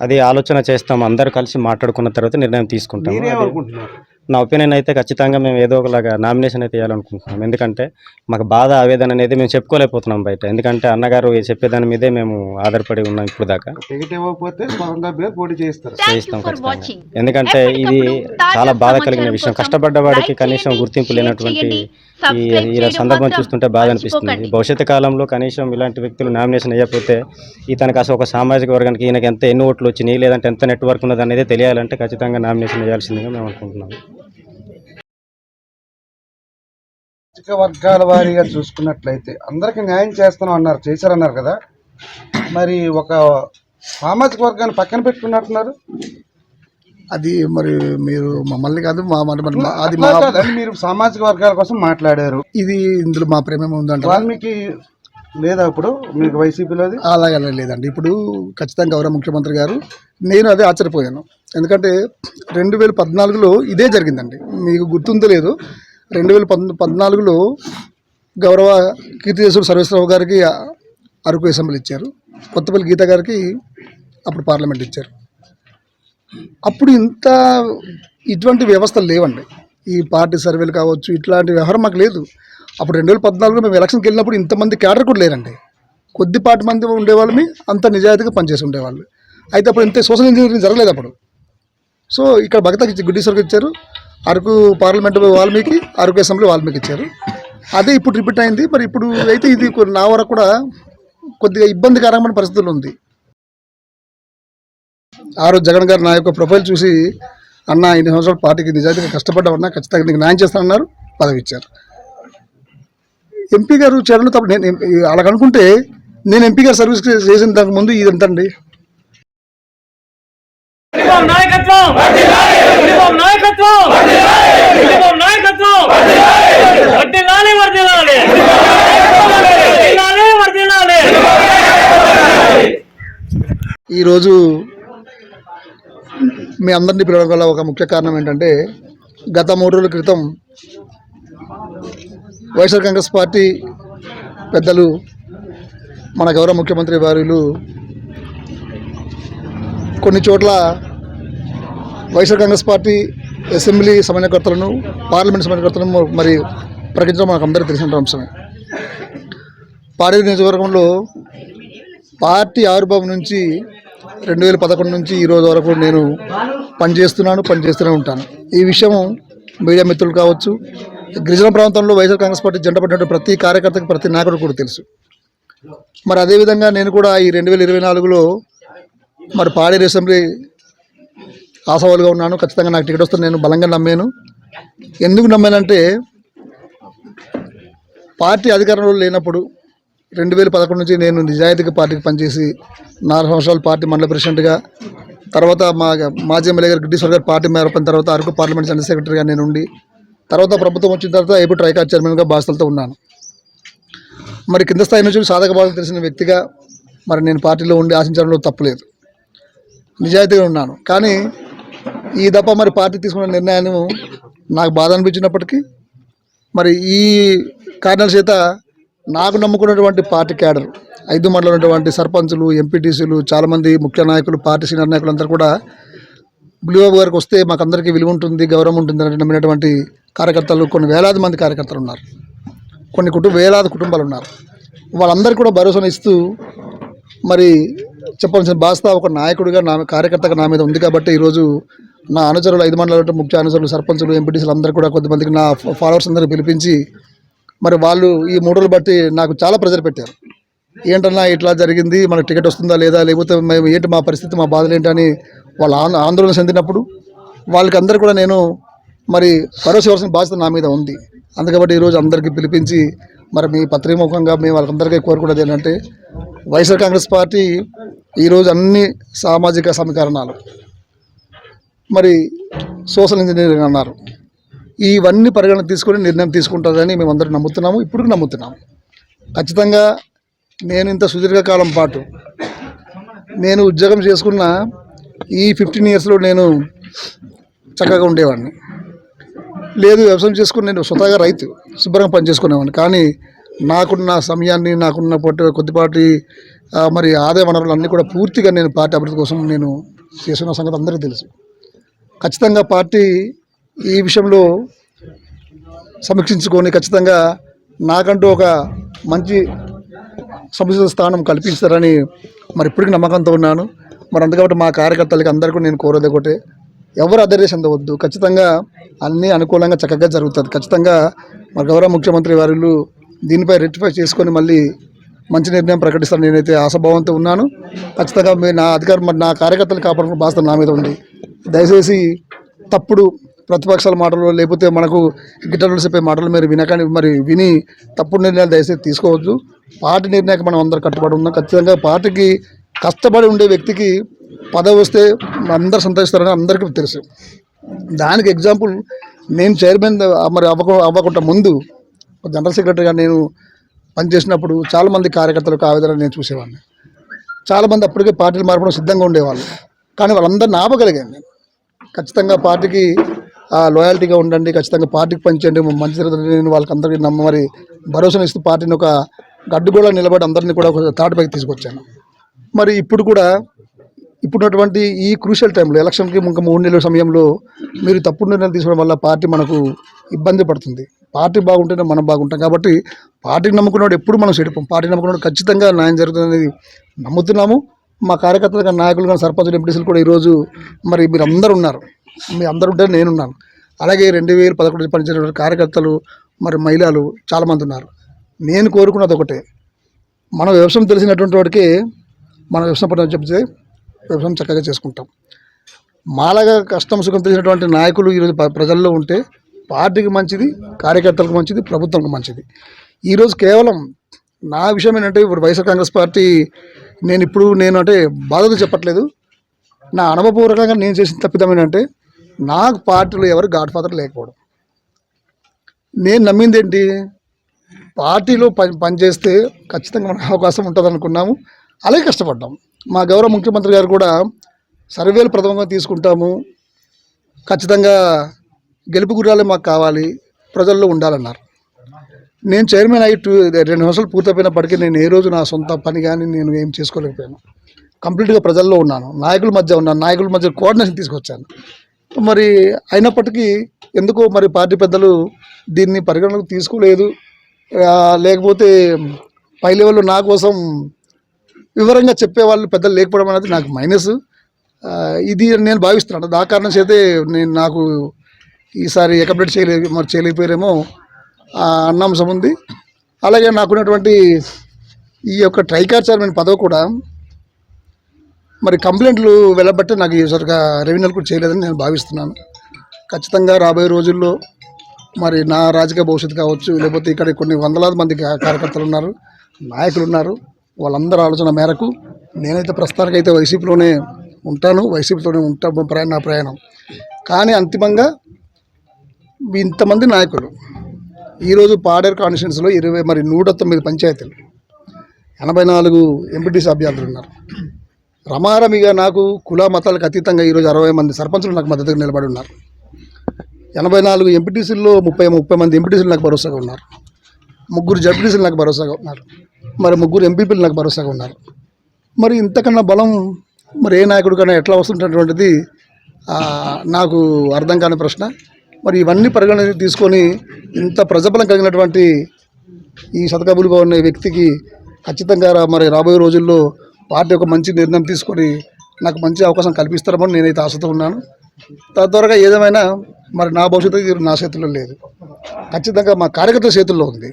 అది ఆలోచన చేస్తాం. అందరు కలిసి మాట్లాడుకున్న తర్వాత నిర్ణయం తీసుకుంటాం నా ఒపీనియన్ అయితే ఖచ్చితంగా మేము ఏదో ఒకలాగా నామినేషన్ అయితే వేయాలనుకుంటున్నాం. ఎందుకంటే మాకు బాధ ఆవేదన అనేది మేము చెప్పుకోలేకపోతున్నాం బయట. ఎందుకంటే అన్నగారు చెప్పేదాని మీదే మేము ఆధారపడి ఉన్నాం ఇప్పుడు దాకా. చేయిస్తాం ఖచ్చితంగా. ఎందుకంటే ఇది చాలా బాధ కలిగిన విషయం. కష్టపడ్డ వాడికి కనీసం గుర్తింపు లేనటువంటి ఈ ఈ సందర్భం చూస్తుంటే బాధ అనిపిస్తుంది. భవిష్యత్తు కాలంలో కనీసం ఇలాంటి వ్యక్తులు నామినేషన్ వేయకపోతే ఇతనికి అసలు ఒక సామాజిక వర్గానికి ఈయనకి ఎంత ఎన్ని ఓట్లు వచ్చినాయి లేదంటే ఎంత నెట్వర్క్ ఉన్నది అనేది తెలియాలంటే ఖచ్చితంగా నామినేషన్ వేయాల్సిందిగా మేము అనుకుంటున్నాం సామాజిక వర్గాల వారీగా చూసుకున్నట్లయితే అందరికి న్యాయం చేస్తాను అన్నారు చేశారన్నారు కదా. మరి ఒక సామాజిక వర్గాన్ని పక్కన పెట్టుకున్నట్టున్నారు. అది మరి మీరు మమ్మల్ని కాదు మా మన మన- మా- అది మా మీరు సామాజిక వర్గాల కోసం మాట్లాడారు. ఇది ఇందులో మా ప్రేమ ఉందంట వాల్మీకి లేదా ఇప్పుడు? మీకు వైసీపీలోది అలాగే లేదండి. ఇప్పుడు ఖచ్చితంగా గౌరవ ముఖ్యమంత్రి గారు నేను అదే ఆశ్చర్యపోయాను. ఎందుకంటే రెండు వేల పద్నాలుగులో ఇదే జరిగిందండి. మీకు గుర్తుందో లేదు రెండు వేల పద్ పద్నాలుగులో గౌరవ కీర్తిదేశుడు సర్వేశ్వరరావు గారికి అరకు అసెంబ్లీ ఇచ్చారు. కొత్తపల్లి గీత గారికి అప్పుడు పార్లమెంట్ ఇచ్చారు. అప్పుడు ఇంత ఇటువంటి వ్యవస్థలు లేవండి. ఈ పార్టీ సర్వేలు కావచ్చు ఇట్లాంటి వ్యవహారం మాకు లేదు. అప్పుడు రెండు వేల పద్నాలుగులో మేము ఎలక్షన్కి వెళ్ళినప్పుడు ఇంతమంది క్యాడర్ కూడా లేరండి. కొద్దిపాటి మంది ఉండేవాళ్ళని అంత నిజాయితీగా పనిచేసి ఉండేవాళ్ళు. అయితే అప్పుడు ఇంత సోషల్ ఇంజనీరింగ్ జరగలేదు అప్పుడు. సో ఇక్కడ భగత గుడ్డీశ్వర్కి ఇచ్చారు. అరకు పార్లమెంట్ వాల్మీకి అరకు అసెంబ్లీ వాల్మీకి ఇచ్చారు. అదే ఇప్పుడు రిపీట్ అయింది. మరి ఇప్పుడు అయితే ఇది నా వరకు కూడా కొద్దిగా ఇబ్బందికరమైన పరిస్థితులు ఉంది. ఆ రోజు జగన్ గారు నా యొక్క ప్రొఫైల్ చూసి అన్న ఇన్ని సంవత్సరాలు పార్టీకి నిజాయితీగా కష్టపడ్డామన్నా ఖచ్చితంగా నీకు న్యాయం చేస్తానన్నారు పదవి ఇచ్చారు. ఎంపీ గారు చేయడం తప్ప నేను అలాగ అనుకుంటే నేను ఎంపీ గారు సర్వీస్ చేసిన దానికి ముందు ఇది ఎంతండి? యూనిఫామ్ నాయకత్వం! మీ అందరినీ పిలవడం గల ఒక ముఖ్య కారణం ఏంటంటే గత మూడు రోజుల క్రితం వైఎస్ఆర్ కాంగ్రెస్ పార్టీ పెద్దలు మన గౌరవ ముఖ్యమంత్రి వారిలు కొన్ని చోట్ల వైఎస్ఆర్ కాంగ్రెస్ పార్టీ అసెంబ్లీ సమన్వయకర్తలను పార్లమెంట్ సమన్వయకర్తలను మరి ప్రకటించడం మనకు అందరికీ తెలిసిన అంశమే. పాడేరు నియోజకవర్గంలో పార్టీ ఆవిర్భావం నుంచి రెండు వేల పదకొండు నుంచి ఈ రోజు వరకు నేను పనిచేస్తున్నాను పనిచేస్తూనే ఉంటాను. ఈ విషయం మీడియా మిత్రులు కావచ్చు గిరిజన ప్రాంతంలో వైఎస్ఆర్ కాంగ్రెస్ పార్టీ జెండా పట్టినట్టు ప్రతి కార్యకర్తకు ప్రతి నాయకుడు కూడా తెలుసు. మరి అదేవిధంగా నేను కూడా ఈ రెండు వేల ఇరవై నాలుగులో మరి పాడేరు అసెంబ్లీ ఆశావాలుగా ఉన్నాను. ఖచ్చితంగా నాకు టికెట్ వస్తుంది నేను బలంగా నమ్మాను. ఎందుకు నమ్మానంటే పార్టీ అధికారంలో లేనప్పుడు రెండు వేల పదకొండు నుంచి నేను నిజాయితీగా పార్టీకి పనిచేసి నాలుగు సంవత్సరాలు పార్టీ మండల ప్రెసిడెంట్గా తర్వాత మా మాజీ ఎమ్మెల్యే గారు గిడ్డీశ్వర్ గారు పార్టీ మేరపడిన తర్వాత అరకు పార్లమెంట్ జనరల్ సెక్రటరీగా నేను ఉండి తర్వాత ప్రభుత్వం వచ్చిన తర్వాత ఏపీ ట్రైకార్ చైర్మన్గా బాధ్యతలతో ఉన్నాను. మరి కింద స్థాయి నుంచి సాధక బాధలు తెలిసిన వ్యక్తిగా మరి నేను పార్టీలో ఉండి ఆశించడంలో తప్పలేదు నిజాయితీగా ఉన్నాను. కానీ ఈ దప్ప మరి పార్టీ తీసుకున్న నిర్ణయాన్ని నాకు బాధ అనిపించినప్పటికీ మరి ఈ కారణాల చేత నాకు నమ్ముకున్నటువంటి పార్టీ క్యాడర్ ఐదు మండలం ఉన్నటువంటి సర్పంచులు ఎంపీటీసీలు చాలామంది ముఖ్య నాయకులు పార్టీ సీనియర్ నాయకులు అందరూ కూడా బులిబాబు గారికి వస్తే మాకు అందరికీ విలువ ఉంటుంది గౌరవం ఉంటుంది అని నమ్మినటువంటి కార్యకర్తలు కొన్ని వేలాది మంది కార్యకర్తలు ఉన్నారు. కొన్ని కుటుంబ వేలాది కుటుంబాలు ఉన్నారు. వాళ్ళందరికీ కూడా భరోసాను ఇస్తూ మరి చెప్పాల్సిన బాధ్యత ఒక నాయకుడిగా నా కార్యకర్తగా నా మీద ఉంది కాబట్టి ఈరోజు నా అనుచరులు ఐదు మండలాలు ముఖ్య అనుచరులు సర్పంచులు ఎంపీటీసీలు అందరూ కూడా కొద్దిమందికి నా ఫాలోవర్స్ అందరూ పిలిపించి మరి వాళ్ళు ఈ మూడోలు బట్టి నాకు చాలా ప్రెజర్ పెట్టారు. ఏంటన్నా ఇట్లా జరిగింది మనకు టికెట్ వస్తుందా లేదా లేకపోతే మేము ఏంటి మా పరిస్థితి మా బాధలు ఏంటని వాళ్ళు ఆంద- ఆందోళన చెందినప్పుడు వాళ్ళకి అందరు కూడా నేను మరి భరోసా ఇవ్వాల్సిన బాధ్యత నా మీద ఉంది. అందుకబట్టి ఈరోజు అందరికీ పిలిపించి మరి మీ పత్రిముఖంగా మేము వాళ్ళందరికీ కోరుకున్నది ఏంటంటే వైఎస్ఆర్ కాంగ్రెస్ పార్టీ ఈరోజు అన్ని సామాజిక సమీకరణాలు. మరి సోషల్ ఇంజనీరింగ్ అన్నారు. ఇవన్నీ పరిగణన తీసుకొని నిర్ణయం తీసుకుంటుందని మేము అందరం నమ్ముతున్నాము ఇప్పుడు నమ్ముతున్నాము. ఖచ్చితంగా నేను ఇంత సుదీర్ఘకాలం పాటు నేను ఉద్యోగం చేసుకున్న ఈ ఫిఫ్టీన్ ఇయర్స్లో నేను చక్కగా ఉండేవాడిని. లేదు వ్యవసాయం చేసుకుని నేను స్వతహాగా రైతు శుభ్రంగా పని చేసుకునేవాడిని కానీ నాకున్న సమయాన్ని నాకున్న కొద్దిపాటి మరి ఆదాయ వనరులు అన్నీ కూడా పూర్తిగా నేను పార్టీ అభివృద్ధి కోసం నేను చేస్తున్న సంగతి అందరికీ తెలుసు. ఖచ్చితంగా పార్టీ ఈ విషయంలో సమీక్షించుకొని ఖచ్చితంగా నాకంటూ ఒక మంచి సముచిత స్థానం కల్పిస్తారని మరి ఇప్పటికీ నమ్మకంతో ఉన్నాను. మరి అందుకబట్టి మా కార్యకర్తలకి అందరికీ నేను కోరేది ఒకటే. ఎవరు అదర్య అందవద్దు ఖచ్చితంగా అన్నీ అనుకూలంగా చక్కగా జరుగుతుంది. ఖచ్చితంగా మా గౌరవ ముఖ్యమంత్రి వారు దీనిపై రెక్టిఫై చేసుకొని మళ్ళీ మంచి నిర్ణయం ప్రకటిస్తాను నేనైతే ఆశాభావంతో ఉన్నాను. ఖచ్చితంగా మీ నా అధికారం నా కార్యకర్తలు కాపాడుకున్న బాధ్యత నా మీద ఉంది. దయచేసి తప్పుడు ప్రతిపక్షాల మాటలు లేకపోతే మనకు గిట్టలు చెప్పే మాటలు మీరు వినకండి మరి విని తప్పుడు నిర్ణయాలు దయచేసి తీసుకోవచ్చు పార్టీ నిర్ణయానికి మనం అందరు కట్టుబడి ఉన్నాం. ఖచ్చితంగా పార్టీకి కష్టపడి ఉండే వ్యక్తికి పదవి వస్తే అందరు సంతోషిస్తారని అందరికీ తెలుసు. దానికి ఎగ్జాంపుల్ నేను చైర్మన్ మరి అవ్వక అవ్వకుండా ముందు జనరల్ సెక్రటరీగా నేను పనిచేసినప్పుడు చాలామంది కార్యకర్తలకు ఆవేదన నేను చూసేవాడిని. చాలామంది అప్పటికే పార్టీలు మార్పడం సిద్ధంగా ఉండేవాళ్ళు. కానీ వాళ్ళందరిని ఆపగలిగాను నేను. ఖచ్చితంగా పార్టీకి లోయాలిటీగా ఉండండి ఖచ్చితంగా పార్టీకి పనిచేయండి మంచి జరుగుతుంది నేను వాళ్ళకి అందరికీ నమ్మ మరి భరోసాను ఇస్తూ పార్టీని ఒక గడ్డుగోళ నిలబడి అందరినీ కూడా ఒక తాటిపైకి తీసుకొచ్చాను. మరి ఇప్పుడు కూడా ఇప్పుడున్నటువంటి ఈ క్రూషియల్ టైంలో ఎలక్షన్కి ఇంకా మూడు నెలల సమయంలో మీరు తప్పుడు నిర్ణయం తీసుకోవడం వల్ల పార్టీ మనకు ఇబ్బంది పడుతుంది. పార్టీ బాగుంటేనే మనం బాగుంటాం కాబట్టి పార్టీని నమ్ముకున్నాడు ఎప్పుడు మనం చెడిపోం. పార్టీ నమ్ముకున్నాడు ఖచ్చితంగా న్యాయం జరుగుతుందనేది నమ్ముతున్నాము. మా కార్యకర్తలు కానీ నాయకులు కానీ సర్పంచులు ఎంపీసీలు కూడా ఈరోజు మరి మీరు అందరూ ఉన్నారు. మీ అందరూ ఉంటే నేనున్నాను. అలాగే రెండు వేల పదకొండు పనిచేసిన కార్యకర్తలు మరి మహిళలు చాలామంది ఉన్నారు. నేను కోరుకున్నది ఒకటే. మన వ్యవసాయం తెలిసినటువంటి వాడికి మన వ్యవసాయం పని చెప్తే వ్యవసాయం చక్కగా చేసుకుంటాం. మాలాగా కష్టం సుఖం తెలిసినటువంటి నాయకులు ఈరోజు ప్రజల్లో ఉంటే పార్టీకి మంచిది కార్యకర్తలకు మంచిది ప్రభుత్వానికి మంచిది. ఈరోజు కేవలం నా విషయం ఏంటంటే ఇప్పుడు వైఎస్ఆర్ కాంగ్రెస్ పార్టీ నేను ఇప్పుడు నేను అంటే బాధలు చెప్పట్లేదు. నా అనుభవపూర్వకంగా నేను చేసిన తప్పిదం ఏంటంటే నాకు పార్టీలో ఎవరు గాడ్ ఫాదర్ లేకపోవడం. నేను నమ్మింది ఏంటి పార్టీలో పని పనిచేస్తే ఖచ్చితంగా మనకు అవకాశం ఉంటుంది అనుకున్నాము అలాగే కష్టపడ్డాం. మా గౌరవ ముఖ్యమంత్రి గారు కూడా సర్వేలు ప్రథమంగా తీసుకుంటాము. ఖచ్చితంగా గెలుపు గుర్రాలే మాకు కావాలి. ప్రజల్లో ఉండాలన్నారు. నేను చైర్మన్ అయ్యి టూ రెండు సంవత్సరాలు పూర్తయిపోయినప్పటికీ నేను ఏ రోజు నా సొంత పని కానీ నేను ఏం చేసుకోలేకపోయాను. కంప్లీట్గా ప్రజల్లో ఉన్నాను. నాయకుల మధ్య ఉన్నాను. నాయకుల మధ్య కోఆర్డినేషన్ తీసుకొచ్చాను. మరి అయినప్పటికీ ఎందుకో మరి పార్టీ పెద్దలు దీన్ని పరిగణనకు తీసుకోలేదు. లేకపోతే పై లెవెల్లో నా కోసం వివరంగా చెప్పేవాళ్ళు పెద్దలు లేకపోవడం అనేది నాకు మైనస్. ఇది నేను భావిస్తున్నాను. ఆ కారణం చేతే నేను నాకు ఈసారి ఎకబెట్ చేయలే మరి చేయలేకపోయారేమో అన్నాంశం ఉంది. అలాగే నాకున్నటువంటి ఈ యొక్క ట్రైకార్ చైర్మన్ పదవి కూడా మరి కంప్లైంట్లు వెళ్ళబట్టి నాకు ఈసారిగా రెవెన్యూలు కూడా చేయలేదని నేను భావిస్తున్నాను. ఖచ్చితంగా రాబోయే రోజుల్లో మరి నా రాజకీయ భవిష్యత్తు కావచ్చు లేకపోతే ఇక్కడ కొన్ని వందలాది మంది కార్యకర్తలు ఉన్నారు నాయకులు ఉన్నారు. వాళ్ళందరి ఆలోచన మేరకు నేనైతే ప్రస్తుతానికైతే వైసీపీలోనే ఉంటాను వైసీపీతోనే ఉంటా ప్రయాణ నా ప్రయాణం. కానీ అంతిమంగా ఇంతమంది నాయకులు ఈరోజు పాడేరు కాన్స్టిట్యున్సీలో ఇరవై మరి నూట తొమ్మిది పంచాయతీలు ఎనభై నాలుగు ఎంపీటీసీ అభ్యర్థులు ఉన్నారు. రమారమిగా నాకు కుల మతాలకు అతీతంగా ఈరోజు అరవై మంది సర్పంచులు నాకు మద్దతుగా నిలబడి ఉన్నారు. ఎనభై నాలుగు ఎంపీటీసీల్లో ముప్పై ముప్పై మంది ఎంపీటీసీలు నాకు భరోసాగా ఉన్నారు. ముగ్గురు జడ్పీటీసీలు నాకు భరోసాగా ఉన్నారు. మరి ముగ్గురు ఎంపీపీలు నాకు భరోసాగా ఉన్నారు. మరి ఇంతకన్నా బలం మరి ఏ నాయకుడు కన్నా ఎట్లా వస్తుంటటువంటిది నాకు అర్థం కాని ప్రశ్న. మరి ఇవన్నీ పరిగణన తీసుకొని ఇంత ప్రజబలం కలిగినటువంటి ఈ శతకబులుగా ఉన్న వ్యక్తికి ఖచ్చితంగా మరి రాబోయే రోజుల్లో పార్టీ ఒక మంచి నిర్ణయం తీసుకొని నాకు మంచి అవకాశం కల్పిస్తారని నేనైతే ఆశతో ఉన్నాను. తద్వారా ఏదేమైనా మరి నా భవిష్యత్తు నా చేతుల్లో లేదు. ఖచ్చితంగా మా కార్యకర్తల చేతుల్లో ఉంది.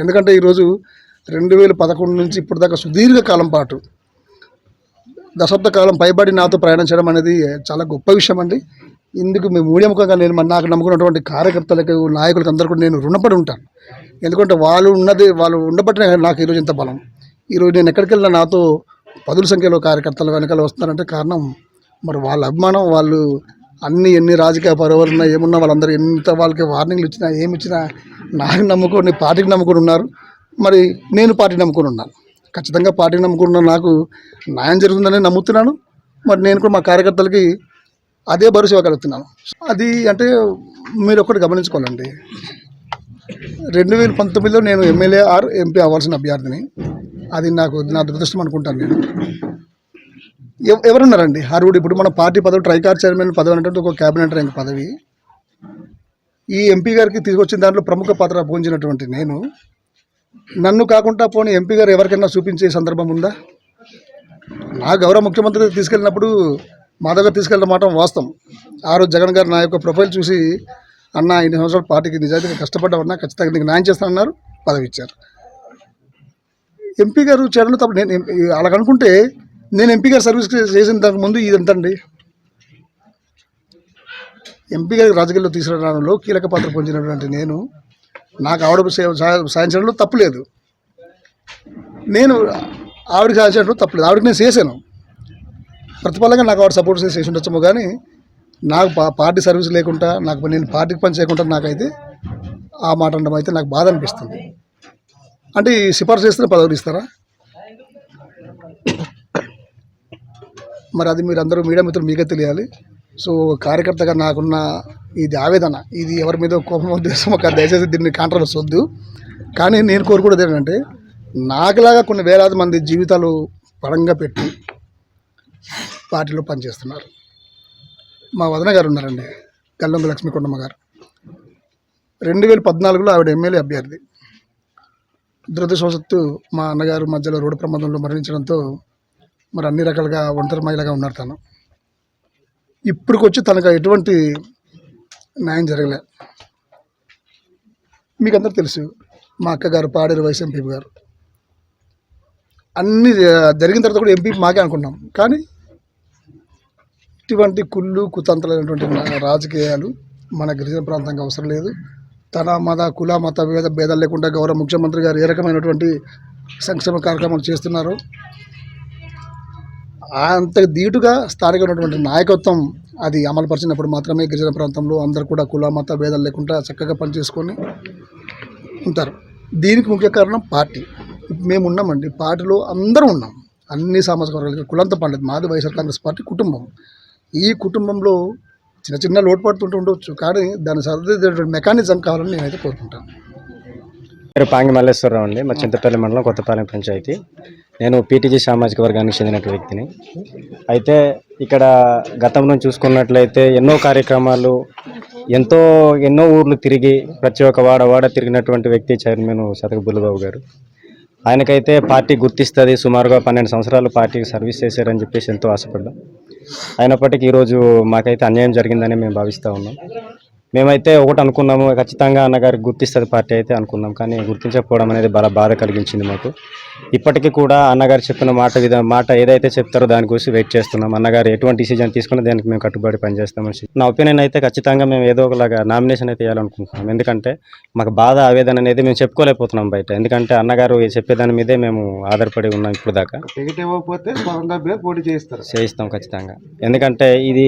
ఎందుకంటే ఈరోజు రెండు వేల పదకొండు నుంచి ఇప్పటిదాకా సుదీర్ఘకాలం పాటు దశాబ్ద కాలం పైబడి నాతో ప్రయాణం చేయడం అనేది చాలా గొప్ప విషయం అండి. ఇందుకు మేము మీడియా నేను నాకు నమ్ముకున్నటువంటి కార్యకర్తలకు నాయకులకు అందరికీ కూడా నేను రుణపడి ఉంటాను. ఎందుకంటే వాళ్ళు ఉన్నది వాళ్ళు ఉండబట్టినే నాకు ఈరోజు ఇంత బలం. ఈరోజు నేను ఎక్కడికి వెళ్ళినా నాతో పదుల సంఖ్యలో కార్యకర్తలు వెనకాల వస్తున్నారంటే కారణం మరి వాళ్ళ అభిమానం వాళ్ళు అన్ని ఎన్ని రాజకీయ పరువులు ఉన్నా ఏమున్నా వాళ్ళందరూ ఎంత వాళ్ళకి వార్నింగ్లు ఇచ్చినా ఏమి ఇచ్చినా నాకు నమ్ముకొని పార్టీకి నమ్ముకొని ఉన్నారు. మరి నేను పార్టీ నమ్ముకొని ఉన్నాను. ఖచ్చితంగా పార్టీని నమ్ముకున్న నాకు న్యాయం జరుగుతుందని నమ్ముతున్నాను. మరి నేను కూడా మా కార్యకర్తలకి అదే భరోసా ఇవ్వగలుగుతున్నాను అది అంటే మీరు ఒకటి గమనించుకోవాలండి. రెండు వేల పంతొమ్మిదిలో నేను ఎమ్మెల్యే ఆర్ ఎంపీ అవ్వాల్సిన అభ్యర్థిని. అది నాకు నా దురదృష్టం అనుకుంటాను నేను. ఎవ- ఎవరున్నారండి? అర్హుడు ఇప్పుడు మన పార్టీ పదవి ట్రైకార్ చైర్మన్ పదవి అనేటువంటి ఒక క్యాబినెట్ ర్యాంక్ పదవి. ఈ ఎంపీ గారికి తీసుకొచ్చిన దాంట్లో ప్రముఖ పాత్ర పోంచినటువంటి నేను. నన్ను కాకుండా పోనీ ఎంపీ గారు ఎవరికైనా చూపించే సందర్భం ఉందా? నా గౌరవ ముఖ్యమంత్రి తీసుకెళ్ళినప్పుడు మా దగ్గర తీసుకెళ్ళిన మాట వాస్తవం. ఆ రోజు జగన్ గారు నా యొక్క ప్రొఫైల్ చూసి అన్న ఇన్ని సంవత్సరాలు పార్టీకి నిజాయితీగా కష్టపడ్డామన్నా ఖచ్చితంగా నీకు న్యాయం చేస్తానన్నారు పదవి ఇచ్చారు. ఎంపీ గారు చేయడం తప్ప నేను అలాగనుకుంటే నేను ఎంపీ గారు సర్వీస్ చేసిన దానికి ముందు ఇది ఎంతండి ఎంపీ గారికి రాజకీయాల్లో తీసుకురావడంలో కీలక పాత్ర పొందినటువంటి నేను నాకు ఆవిడ సేవ సాయం చేయడంలో తప్పులేదు నేను ఆవిడకి సాయం చేయడంలో తప్పులేదు ఆవిడకి నేను చేశాను. ప్రతిఫలంగా నాకు ఆవిడ సపోర్ట్ చేసి చేసి ఉండొచ్చేమో కానీ నాకు పా- పార్టీ సర్వీస్ లేకుండా నాకు నేను పార్టీకి పని చేయకుండా నాకైతే ఆ మాట అనడం అయితే నాకు బాధ అనిపిస్తుంది. అంటే ఈ సిఫార్సు చేస్తే పదవులు ఇస్తారా? మరి అది మీరు అందరూ మీడియా మిత్రులు మీకే తెలియాలి. సో కార్యకర్తగా నాకున్న ఇది ఆవేదన ఇది ఎవరి మీద కోపం ఉద్దేశం ఒక దయచేసి దీన్ని కాంట్రవర్స్ వద్దు. కానీ నేను కోరుకునేది ఏంటంటే నాకులాగా కొన్ని వేలాది మంది జీవితాలు పరంగా పెట్టి పార్టీలో పనిచేస్తున్నారు. మా వదన గారు ఉన్నారండి గల్లంగ లక్ష్మీకొండమ్మ గారు. రెండు వేల పద్నాలుగులో ఆవిడ ఎమ్మెల్యే అభ్యర్థి. దురదృష్టవశత్తు మా అన్నగారు మధ్యలో రోడ్డు ప్రమాదంలో మరణించడంతో మరి అన్ని రకాలుగా ఒంటరి మహిళగా ఉన్నారు తను. ఇప్పటికొచ్చి తనకు ఎటువంటి న్యాయం జరగలే. మీకు అందరూ తెలుసు మా అక్కగారు పాడేరు వైస్ ఎంపీ గారు. అన్ని జరిగిన తర్వాత కూడా ఎంపీ మాకే అనుకున్నాం. కానీ ఇటువంటి కుళ్ళు కుతంత్రాలైనటువంటి రాజకీయాలు మన గిరిజన ప్రాంతంగా అవసరం లేదు. తన మత కుల మత భేద భేదాలు లేకుండా గౌరవ ముఖ్యమంత్రి గారు ఏ రకమైనటువంటి సంక్షేమ కార్యక్రమాలు చేస్తున్నారు? అంత ధీటుగా స్థానిక ఉన్నటువంటి నాయకత్వం అది అమలుపరిచినప్పుడు మాత్రమే గిరిజన ప్రాంతంలో అందరూ కూడా కుల మత భేదాలు లేకుండా చక్కగా పనిచేసుకొని ఉంటారు. దీనికి ముఖ్య కారణం పార్టీ. మేము ఉన్నామండి పార్టీలో అందరూ ఉన్నాం. అన్ని సామాజిక వర్గాలకి కులంతో పండదు మాది వైఎస్ఆర్ కాంగ్రెస్ పార్టీ కుటుంబం. ఈ కుటుంబంలో చిన్న చిన్న లోటుపడుతుంటూ ఉండవచ్చు కానీ దాన్ని సరిదిద్దేటువంటి మెకానిజం కావాలని నేనైతే కోరుకుంటాను. పేరు పాంగి మల్లేశ్వరరావు అండి. మా చింతపల్లి మండలం కొత్తపాలెం పంచాయతీ. నేను పీటీజీ సామాజిక వర్గానికి చెందినటువంటి వ్యక్తిని. అయితే ఇక్కడ గతంలో చూసుకున్నట్లయితే ఎన్నో కార్యక్రమాలు ఎంతో ఎన్నో ఊర్లు తిరిగి ప్రతి ఒక్క వాడ వాడ తిరిగినటువంటి వ్యక్తి చైర్మన్ శతక బుల్లబాబు గారు. ఆయనకైతే పార్టీ గుర్తిస్తుంది. సుమారుగా పన్నెండు సంవత్సరాలు పార్టీకి సర్వీస్ చేశారని చెప్పేసి ఎంతో ఆశపడ్డాం. అయినప్పటికీ ఈరోజు మాకైతే అన్యాయం జరిగిందని మేము భావిస్తూ ఉన్నాం. మేమైతే ఒకటి అనుకున్నాము ఖచ్చితంగా అన్నగారికి గుర్తిస్తుంది పార్టీ అయితే అనుకున్నాం కానీ గుర్తించకపోవడం అనేది బాగా బాధ కలిగించింది మాకు. ఇప్పటికీ కూడా అన్నగారు చెప్పిన మాట విధా మాట ఏదైతే చెప్తారో దాని గురించి వెయిట్ చేస్తున్నాం. అన్నగారు ఎటువంటి డిసిజన్ తీసుకున్నా దానికి మేము కట్టుబడి పనిచేస్తామని నా ఒపీనియన్ అయితే ఖచ్చితంగా మేము ఏదో ఒకలాగా నామినేషన్ అయితే వేయాలనుకుంటున్నాం ఎందుకంటే మాకు బాధ ఆవేదన అనేది మేము చెప్పుకోలేకపోతున్నాం బయట. ఎందుకంటే అన్నగారు చెప్పేదాని మీదే మేము ఆధారపడి ఉన్నాం ఇప్పుడు దాకా. టికెట్ ఇవ్వకపోతే స్వతంత్ర పేరు పోటీ చేయిస్తారు. చేయిస్తాం ఖచ్చితంగా. ఎందుకంటే ఇది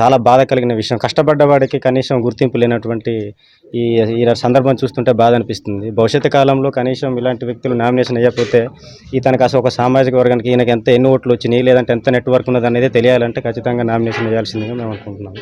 చాలా బాధ కలిగిన విషయం. కష్టపడ్డ వాడికి కనీసం గుర్తింపు లేనటువంటి ఈ ఈ సందర్భం చూస్తుంటే బాధ అనిపిస్తుంది. భవిష్యత్తు కాలంలో కనీసం ఇలాంటి వ్యక్తులు నామినేషన్ అయ్యకపోతే ఇతనికి అసలు ఒక సామాజిక వర్గానికి ఈయనకి ఎంత ఎన్ని ఓట్లు వచ్చినాయి లేదంటే ఎంత నెట్వర్క్ ఉన్నది అనేది తెలియాలంటే ఖచ్చితంగా నామినేషన్ వేయాల్సిందిగా మేము అనుకుంటున్నాము.